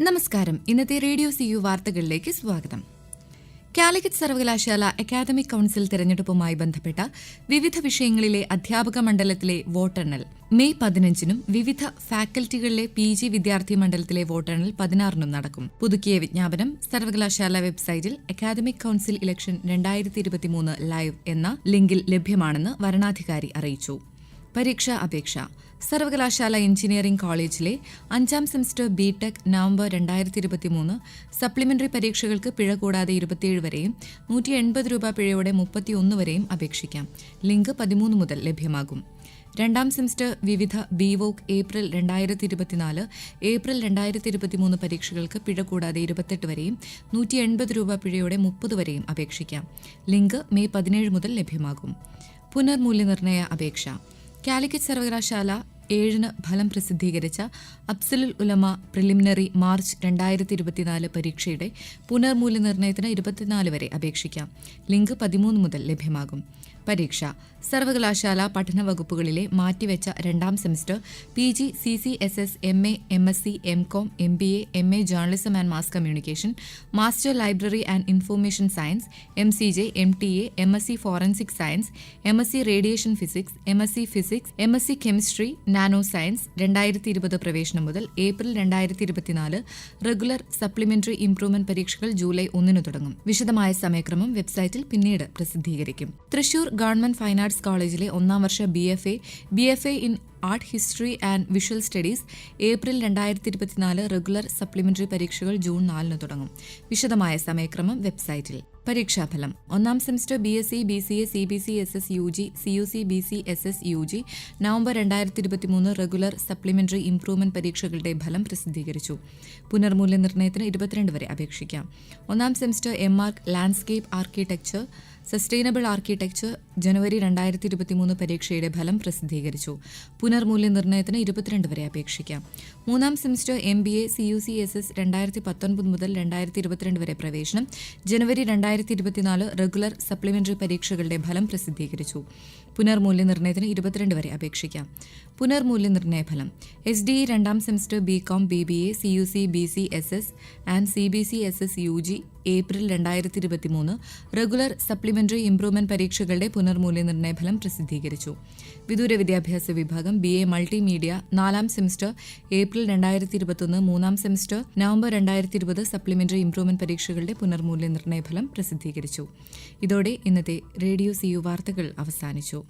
നമസ്കാരം. ഇന്നത്തെ radio C U വാർത്തകളിലേക്ക് സ്വാഗതം. കാലിക്കറ്റ് സർവകലാശാല അക്കാദമിക് കൌൺസിൽ തെരഞ്ഞെടുപ്പുമായി ബന്ധപ്പെട്ട വിവിധ വിഷയങ്ങളിലെ അധ്യാപക മണ്ഡലത്തിലെ വോട്ടെണ്ണൽ. മെയ് പതിനഞ്ചിനും വിവിധ ഫാക്കൽറ്റികളിലെ പി ജി വിദ്യാർത്ഥി മണ്ഡലത്തിലെ വോട്ടെണ്ണൽ പതിനാറിനും നടക്കും. പുതുക്കിയ വിജ്ഞാപനം സർവകലാശാല വെബ്സൈറ്റിൽ അക്കാദമിക് കൌൺസിൽ ഇലക്ഷൻ രണ്ടായിരത്തി ഇരുപത്തിമൂന്ന് ലൈവ് എന്ന ലിങ്കിൽ ലഭ്യമാണെന്ന് വരണാധികാരി അറിയിച്ചു. പരീക്ഷാ അപേക്ഷ. സർവകലാശാല എഞ്ചിനീയറിംഗ് കോളേജിലെ അഞ്ചാം സെമസ്റ്റർ ബി ടെക് നവംബർ രണ്ടായിരത്തി ഇരുപത്തി മൂന്ന് സപ്ലിമെന്ററി പരീക്ഷകൾക്ക് പിഴ കൂടാതെ ഇരുപത്തിയേഴ് വരെയും നൂറ്റി എൺപത് രൂപ പിഴയോടെ മുപ്പത്തിയൊന്ന് വരെയും അപേക്ഷിക്കാം. ലിങ്ക് പതിമൂന്ന് മുതൽ ലഭ്യമാകും. രണ്ടാം സെമസ്റ്റർ വിവിധ ബിവോക് ഏപ്രിൽ രണ്ടായിരത്തി ഇരുപത്തിനാല് ഏപ്രിൽ രണ്ടായിരത്തി ഇരുപത്തിമൂന്ന് പരീക്ഷകൾക്ക് പിഴ കൂടാതെ ഇരുപത്തെട്ട് വരെയും നൂറ്റി എൺപത് രൂപ പിഴയോടെ മുപ്പത് വരെയും അപേക്ഷിക്കാം. ലിങ്ക് മെയ് പതിനേഴ് മുതൽ ലഭ്യമാകും. പുനർമൂല്യനിർണയ അപേക്ഷ. കാലിക്കറ്റ് സർവകലാശാല ഏഴിന് ഫലം പ്രസിദ്ധീകരിച്ച അബ്സലുൽ ഉലമ പ്രിലിമിനറി മാർച്ച് രണ്ടായിരത്തി ഇരുപത്തിനാല് പരീക്ഷയുടെ പുനർമൂല്യനിർണയത്തിന് ഇരുപത്തിനാല് വരെ അപേക്ഷിക്കാം. ലിങ്ക് പതിമൂന്ന് മുതൽ ലഭ്യമാകും. പരീക്ഷ. സർവകലാശാല പഠന വകുപ്പുകളിലെ മാറ്റിവെച്ച രണ്ടാം semester P G C C S S M A M S C M com M B A M A journalism and mass communication master library and information science M C J M T A M S C forensic science M S C radiation physics M S C physics M S C chemistry nano science രണ്ടായിരത്തി ഇരുപത് പ്രവേശനം മുതൽ April രണ്ടായിരത്തി ഇരുപത്തിനാല് regular supplementary improvement പരീക്ഷകൾ July ഒന്നിന് തുടങ്ങും. വിശദമായ സമയക്രമം വെബ്സൈറ്റിൽ പിന്നീട് പ്രസിദ്ധീകരിക്കും. തൃശൂർ ഗവൺമെന്റ് ഫൈൻ ആർട്സ് കോളേജിലെ ഒന്നാം വർഷ B F A B F A in art history and visual studies April രണ്ടായിരത്തി ഇരുപത്തിനാല് റെഗുലർ സപ്ലിമെന്ററി പരീക്ഷകൾ ജൂൺ നാലിന് തുടങ്ങും. വിശദമായ സമയക്രമം വെബ്സൈറ്റിൽ. പരീക്ഷാഫലം. ഒന്നാം semester B S C B C A C B C S S U G C U C B C S S U G November രണ്ടായിരത്തി ഇരുപത്തി മൂന്ന് റെഗുലർ സപ്ലിമെന്ററി ഇംപ്രൂവ്മെന്റ് പരീക്ഷകളുടെ ഫലം പ്രസിദ്ധീകരിച്ചു. പുനർമൂല്യനിർണയത്തിന് ഇരുപത്തിരണ്ട് വരെ അപേക്ഷിക്കാം. ഒന്നാം semester M arch landscape architecture sustainable architecture January രണ്ടായിരത്തി ഇരുപത്തിമൂന്ന് പരീക്ഷയുടെ ഫലം പ്രസിദ്ധീകരിച്ചു. പുനർമൂല്യനിർണയത്തിന് ഇരുപത്തിരണ്ട് വരെ അപേക്ഷിക്കാം. മൂന്നാം semester M B A C U C S S രണ്ടായിരത്തി പത്തൊൻപത് മുതൽ രണ്ടായിരത്തി ഇരുപത്തിരണ്ട് വരെ പ്രവേശനം. ജനുവരി രണ്ടായിരത്തി ഇരുപത്തിനാല് റെഗുലർ സപ്ലിമെന്ററി പരീക്ഷകളുടെ ഫലം പ്രസിദ്ധീകരിച്ചു. പുനർമൂല്യനിർണയത്തിന് ഇരുപത്തിരണ്ട് വരെ അപേക്ഷിക്കാം. പുനർമൂല്യനിർണയ ഫലം. എസ് ഡി ഇ രണ്ടാം semester B com B B A C U C B C S S and C B C S S U G April രണ്ടായിരത്തി ഇരുപത്തിമൂന്ന് റെഗുലർ സപ്ലിമെന്ററി ഇംപ്രൂവ്മെന്റ് പരീക്ഷകളുടെ പുനർമൂല്യനിർണയ ഫലം പ്രസിദ്ധീകരിച്ചു. വിദൂര വിദ്യാഭ്യാസ വിഭാഗം ബി എ മൾട്ടിമീഡിയ നാലാം സെമിസ്റ്റർ ഏപ്രിൽ രണ്ടായിരത്തി ഇരുപത്തൊന്ന് മൂന്നാം സെമിസ്റ്റർ നവംബർ രണ്ടായിരത്തി ഇരുപത് സപ്ലിമെന്ററി ഇംപ്രൂവ്മെന്റ് പരീക്ഷകളുടെ പുനർമൂല്യനിർണയ ഫലം പ്രസിദ്ധീകരിച്ചു. ഇതോടെ ഇന്നത്തെ റേഡിയോ സി യു വാർത്തകൾ അവസാനിച്ചു.